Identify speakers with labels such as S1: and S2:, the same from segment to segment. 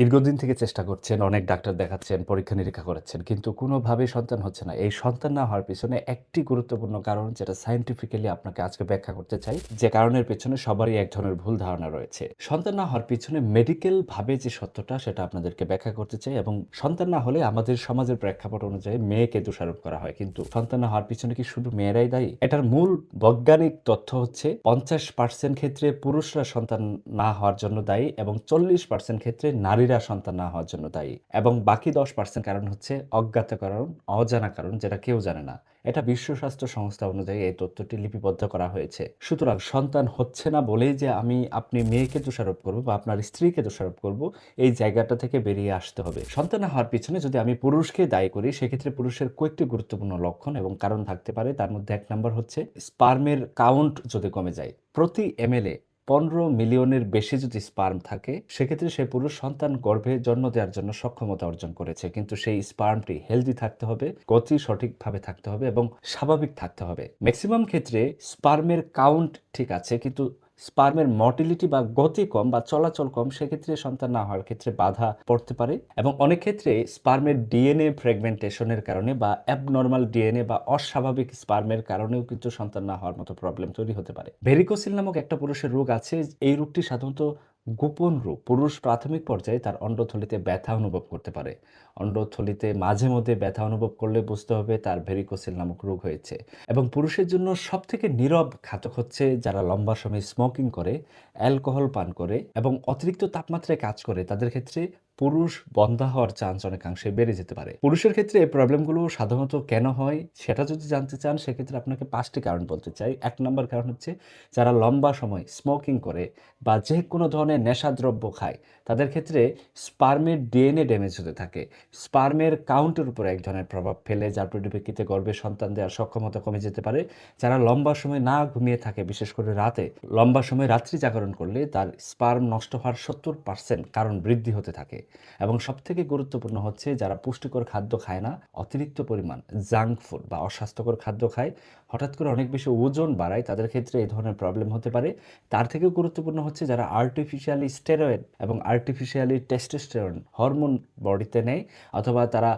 S1: দীর্ঘদিন থেকে চেষ্টা করছেন, অনেক ডাক্তার দেখাচ্ছেন, পরীক্ষা-নিরীক্ষা করেছেন। কিন্তু কোনোভাবেই সন্তান হচ্ছে না। এই সন্তান না হওয়ার পেছনে একটি গুরুত্বপূর্ণ কারণ যেটা সায়েন্টিফিক্যালি আপনাকে আজকে ব্যাখ্যা করতে চাই। যে কারণের পেছনে সবারই এক ধরনের ভুল ধারণা রয়েছে। সন্তান না হওয়ার পিছনে মেডিকেল ভাবে যে সত্যটা সেটা আপনাদেরকে ব্যাখ্যা করতে চাই এবং সন্তান না হলে আমাদের সমাজের প্রেক্ষাপট অনুযায়ী মেয়েকে দোষারোপ করা হয়। কিন্তু সন্তান না হওয়ার পিছনে কি শুধু মেয়েরাই দায়ী? এটার মূল বৈজ্ঞানিক তথ্য হচ্ছে ৫০% ক্ষেত্রে পুরুষরা সন্তান না হওয়ার জন্য দায়ী এবং ৪০% ক্ষেত্রে নারীরা সন্তান না হওয়ার জন্য দায়ী এবং বাকি ১০% কারণ হচ্ছে অজ্ঞাত কারণ, অজানা কারণ যেটা কেউ জানে না। এটা বিশ্ব স্বাস্থ্য সংস্থা অনুযায়ী এই তথ্যটি লিপিবদ্ধ করা হয়েছে। সুতরাং সন্তান হচ্ছে না বলেই যে আমি আপনি মেয়েকে দোষারোপ করব বা আপনার স্ত্রীকে দোষারোপ করব, এই জায়গাটা থেকে বেরিয়ে আসতে হবে। সন্তান হওয়ার পিছনে যদি আমি পুরুষকে দায়ী করি সেক্ষেত্রে পুরুষের কয়েকটি গুরুত্বপূর্ণ লক্ষণ এবং কারণ থাকতে পারে। তার মধ্যে এক নাম্বার হচ্ছে স্পার্মের কাউন্ট যদি কমে যায়। প্রতি এমএল ১৫ মিলিয়নের বেশি যদি স্পার্ম থাকে সেক্ষেত্রে সে পুরুষ সন্তান গর্ভে জন্ম দেওয়ার জন্য সক্ষমতা অর্জন করেছে। কিন্তু সেই স্পার্মটি হেলদি থাকতে হবে, গতি সঠিকভাবে থাকতে হবে এবং স্বাভাবিক থাকতে হবে। ম্যাক্সিমাম ক্ষেত্রে স্পার্মের কাউন্ট ঠিক আছে কিন্তু স্পার্মের মর্টিলিটি বা গতি কম বা চলাচল কম, সেক্ষেত্রে সন্তান না হওয়ার ক্ষেত্রে বাধা পড়তে পারে এবং অনেক ক্ষেত্রে স্পার্মের ডিএনএ ফ্রেগমেন্টেশনের কারণে বা অ্যাবনর্মাল ডিএনএ বা অস্বাভাবিক স্পার্মের কারণেও কিন্তু সন্তান না হওয়ার মতো প্রবলেম তৈরি হতে পারে। ভেরিকোসিল নামক একটা পুরুষের রোগ আছে, এই রোগটি সাধারণত গোপন রূপ, পুরুষ প্রাথমিক পর্যায়ে তার অন্ডথলিতে ব্যথা অনুভব করতে পারে। অন্ডথলিতে মাঝে মধ্যে ব্যথা অনুভব করলে বুঝতে হবে তার ভেরিকোসিল নামক রোগ হয়েছে এবং পুরুষের জন্য সবথেকে নীরব ঘাতক হচ্ছে যারা লম্বা সময় স্মোকিং করে, অ্যালকোহল পান করে এবং অতিরিক্ত তাপমাত্রায় কাজ করে। তাদের ক্ষেত্রে পুরুষ বন্ধা হওয়ার চান্স অনেকাংশে বেড়ে যেতে পারে। পুরুষের ক্ষেত্রে এই প্রবলেমগুলো সাধারণত কেন হয় সেটা যদি জানতে চান, সেক্ষেত্রে আপনাকে পাঁচটি কারণ বলতে চাই। এক নম্বর কারণ হচ্ছে যারা লম্বা সময় স্মোকিং করে বা যে কোনো ধরনের নেশাদ্রব্য খায়, তাদের ক্ষেত্রে স্পার্মের ডিএনএ ড্যামেজ হতে থাকে। স্পার্মের কাউন্টের উপর এক ধরনের প্রভাব ফেলে, যার পরিপ্রেক্ষিতে গর্ভে সন্তান দেওয়ার সক্ষমতা কমে যেতে পারে। যারা লম্বা সময় না ঘুমিয়ে থাকে, বিশেষ করে রাতে, লম্বা সময় রাত্রি জাগরণ করলে তার স্পার্ম নষ্ট হওয়ার সত্তর পার্সেন্ট কারণ বৃদ্ধি হতে থাকে। এবং সবথেকে গুরুত্বপূর্ণ হচ্ছে যারা পুষ্টিকর খাদ্য খায় না, অতিরিক্ত পরিমাণ জাঙ্ক ফুড বা অস্বাস্থ্যকর খাদ্য খায়, হঠাৎ করে অনেক বেশি ওজন বাড়ায়, তাদের ক্ষেত্রে এই ধরনের প্রবলেম হতে পারে। তার থেকেও গুরুত্বপূর্ণ হচ্ছে যারা আর্টিফিশিয়ালি স্টেরয়েড এবং আর্টিফিশিয়ালি টেস্টোস্টেরন হরমোন বডিতে নেয়, অথবা তারা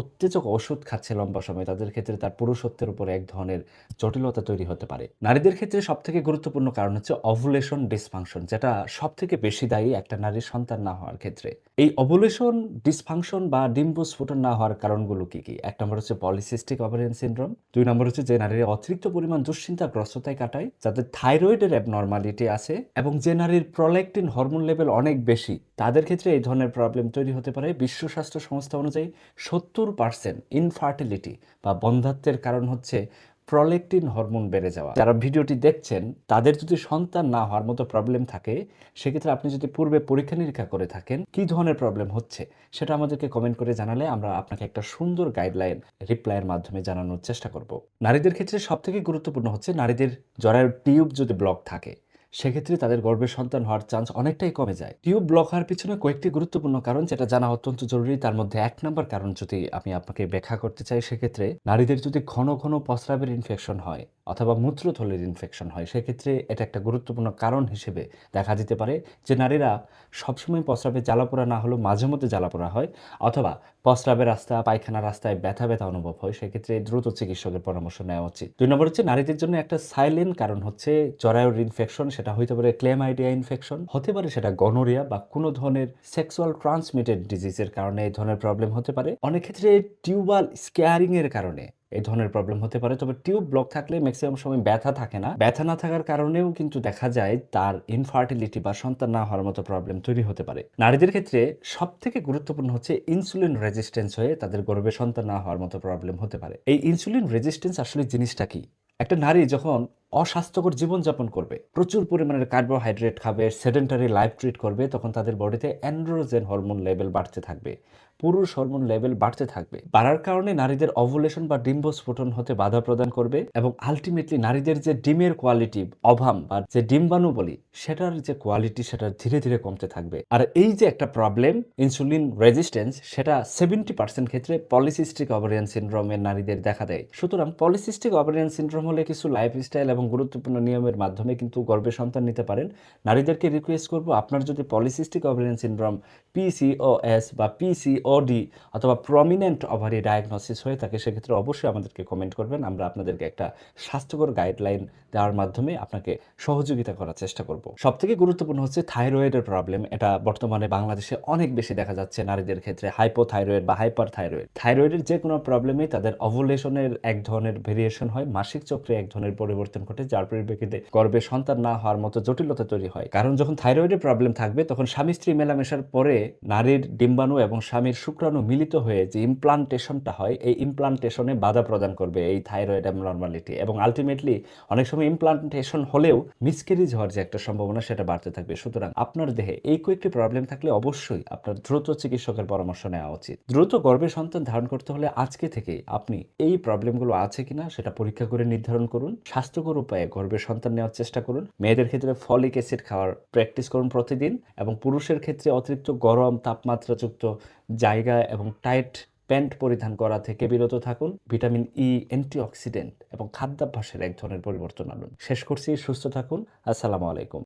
S1: উত্তেজক ওষুধ খাচ্ছে লম্বা সময়, তাদের ক্ষেত্রে তার পুরুষত্বের উপর এক ধরনের জটিলতা তৈরি হতে পারে। নারীদের ক্ষেত্রে সবথেকে গুরুত্বপূর্ণ কারণ হচ্ছে অভুলেশন ডিসফাংশন যেটা সবথেকে বেশি দায়ী একটা নারীর সন্তান না হওয়ার ক্ষেত্রে। এই অভুলেশন ডিসফাংশন বা ডিম্বস্ফোটন না হওয়ার কারণগুলো কি কি? এক নম্বর হচ্ছে পলিসিস্টিক ওভারিয়ান সিনড্রোম দুই নম্বর হচ্ছে যে নারীরা অতিরিক্ত পরিমাণ দুশ্চিন্তাগ্রস্ততায় কাটায় যাদের থাইরয়েডের অ্যাবনর্মালিটি আছে এবং যে নারীর প্রোল্যাক্টিন হরমোন লেভেল অনেক বেশি, তাদের ক্ষেত্রে এই ধরনের প্রবলেম তৈরি হতে পারে। বিশ্ব স্বাস্থ্য সংস্থা অনুযায়ী সত্তর পার্সেন্ট ইনফার্টিলিটি বা বন্ধাত্বের কারণ হচ্ছে প্রলেকটিন হরমোন বেড়ে যাওয়া। যারা ভিডিওটি দেখছেন, তাদের যদি সন্তান না হওয়ার মতো প্রবলেম থাকে, সেক্ষেত্রে আপনি যদি পূর্বে পরীক্ষা নিরীক্ষা করে থাকেন, কী ধরনের প্রবলেম হচ্ছে, সেটা আমাদেরকে কমেন্ট করে জানালে আমরা আপনাকে একটা সুন্দর গাইডলাইন রিপ্লাইয়ের মাধ্যমে জানানোর চেষ্টা করব। নারীদের ক্ষেত্রে সবথেকে গুরুত্বপূর্ণ হচ্ছে নারীদের জরায়ুর টিউব যদি ব্লক থাকে সেক্ষেত্রে তাদের গর্ভের সন্তান হওয়ার চান্স অনেকটাই কমে যায়। টিউব ব্লক হওয়ার পিছনে কয়েকটি গুরুত্বপূর্ণ কারণ, যেটা জানা অত্যন্ত জরুরি। তার মধ্যে এক নম্বর কারণ যদি আমি আপনাকে ব্যাখ্যা করতে চাই, সেক্ষেত্রে নারীদের যদি ঘন ঘন প্রস্রাবের ইনফেকশন হয় অথবা মূত্রথলির ইনফেকশন হয়, সেক্ষেত্রে এটা একটা গুরুত্বপূর্ণ কারণ হিসেবে দেখা দিতে পারে যে নারীরা সবসময় প্রস্রাবে জ্বালাপোড়া না হলেও মাঝে মধ্যে জ্বালাপোড়া হয় অথবা প্রস্রাবের রাস্তা, পায়খানা রাস্তায় ব্যথা ব্যথা অনুভব হয়, সেক্ষেত্রে দ্রুত চিকিৎসকের পরামর্শ নেওয়া উচিত। দুই নম্বর হচ্ছে নারীদের জন্য একটা সাইলেন্ট কারণ হচ্ছে জরায়ুর ইনফেকশন সেটা হইতে পারে ক্লেমাইডিয়া ইনফেকশন হতে পারে সেটা গনোরিয়া বা কোনো ধরনের সেক্সুয়াল ট্রান্সমিটেড ডিজিজের কারণে এই ধরনের প্রবলেম হতে পারে। অনেক ক্ষেত্রে টিউবাল স্কেয়ারিং এর কারণে এই ধরনের প্রবলেম হতে পারে। তবে টিউব ব্লক থাকলে ম্যাক্সিমাম সময় ব্যথা থাকে না। ব্যথা না থাকার কারণেও কিন্তু দেখা যায় তার ইনফার্টিলিটি বা সন্তান না হওয়ার মতো প্রবলেম তৈরি হতে পারে। নারীদের ক্ষেত্রে সব থেকে গুরুত্বপূর্ণ হচ্ছে ইনসুলিন রেজিস্ট্যান্স হয়ে তাদের গর্ভে সন্তান না হওয়ার মতো প্রবলেম হতে পারে। এই ইনসুলিন রেজিস্ট্যান্স আসলে জিনিসটা কি? একটা নারী যখন অস্বাস্থ্যকর জীবনযাপন করবে। প্রচুর পরিমাণের কার্বোহাইড্রেট খাবে সেডেন্টারি লাইফ ট্রিট করবে, তখন তাদের বডিতে অ্যান্ড্রোজেন হরমোন লেভেল বাড়তে থাকবে, পুরুষ হরমোন লেভেল বাড়তে থাকবে। বাড়ার কারণে নারীদের অভুলেশন বা ডিম্ব স্ফোটন হতে বাধা প্রদান করবে এবং আলটিমেটলি নারীদের যে ডিমের কোয়ালিটি অভাম বা যে ডিম্বাণু বলি, সেটার যে কোয়ালিটি সেটা ধীরে ধীরে কমতে থাকবে। আর এই যে একটা প্রবলেম ইনসুলিন রেজিস্ট্যান্স সেটা সেভেন্টি পার্সেন্ট ক্ষেত্রে পলিসিস্টিক ওভারিয়ান সিনড্রোমের নারীদের দেখা দেয়। সুতরাং পলিসিস্টিক ওভারিয়ান সিনড্রোম হলে কিছু লাইফস্টাইল এবং এবং গুরুত্বপূর্ণ নিয়মের মাধ্যমে কিন্তু গর্ভে সন্তান নিতে পারেন। নারীদেরকে রিকোয়েস্ট করব, আপনার যদি পলিসিস্টিক ওভারিয়ান সিনড্রোম পিসিওএস বা পিসিওডি অথবা প্রমিনেন্ট ওভারি ডায়াগনোসিস হয়ে থাকে, সেক্ষেত্রে অবশ্যই আমাদেরকে কমেন্ট করবেন। আমরা আপনাদেরকে একটা স্বাস্থ্যকর গাইডলাইন দেওয়ার মাধ্যমে আপনাকে সহযোগিতা করার চেষ্টা করব। সবথেকে গুরুত্বপূর্ণ হচ্ছে থাইরয়েডের প্রবলেম এটা বর্তমানে বাংলাদেশে অনেক বেশি দেখা যাচ্ছে নারীদের ক্ষেত্রে হাইপোথাইরয়েড বা হাইপার থাইরয়েড থাইরয়েডের যে কোনো প্রবলেমে তাদের অভুলেশনের এক ধরনের ভেরিয়েশন হয়, মাসিক চক্রে এক ধরনের পরিবর্তন ঘটে যার পরিপ্রেক্ষিতে গর্ভে সন্তান না হওয়ার মতো জটিলতা তৈরি হয়। কারণ যখন থাইরয়েডের প্রবলেম থাকবে, তখন স্বামী স্ত্রী মেলামেশার পরে নারীর ডিম্বাণু এবং স্বামীর শুক্রাণু মিলিত হয়ে যে ইমপ্লান্টেশনটা হয়, এই ইমপ্লান্টেশনে বাধা প্রদান করবে এই থাইরয়েড অ্যাবনর্মালিটি এবং আলটিমেটলি অনেক সময় ইমপ্লান্টেশন হলেও মিসক্যারেজ হওয়ার যে একটা সম্ভাবনা সেটা বাড়তে থাকবে। সুতরাং আপনার দেহে এই কয়েকটি প্রবলেম থাকলে অবশ্যই আপনার দ্রুত চিকিৎসকের পরামর্শ নেওয়া উচিত। দ্রুত গর্ভে সন্তান ধারণ করতে হলে আজকে থেকে আপনি এই প্রবলেমগুলো আছে কিনা সেটা পরীক্ষা করে নির্ধারণ করুন। স্বাস্থ্যকর উপায়ে গর্ভে সন্তান নেওয়ার চেষ্টা করুন। মেয়েদের ক্ষেত্রে ফলিক অ্যাসিড খাওয়ার প্র্যাকটিস করুন প্রতিদিন এবং পুরুষের ক্ষেত্রে অতিরিক্ত গরম, তাপমাত্রাযুক্ত জায়গা এবং টাইট প্যান্ট পরিধান করা থেকে বিরত থাকুন। ভিটামিন ই অ্যান্টিঅক্সিডেন্ট এবং খাদ্যাভ্যাসের এক ধরনের পরিবর্তন আনুন। শেষ করছি, সুস্থ থাকুন। আসসালামু আলাইকুম।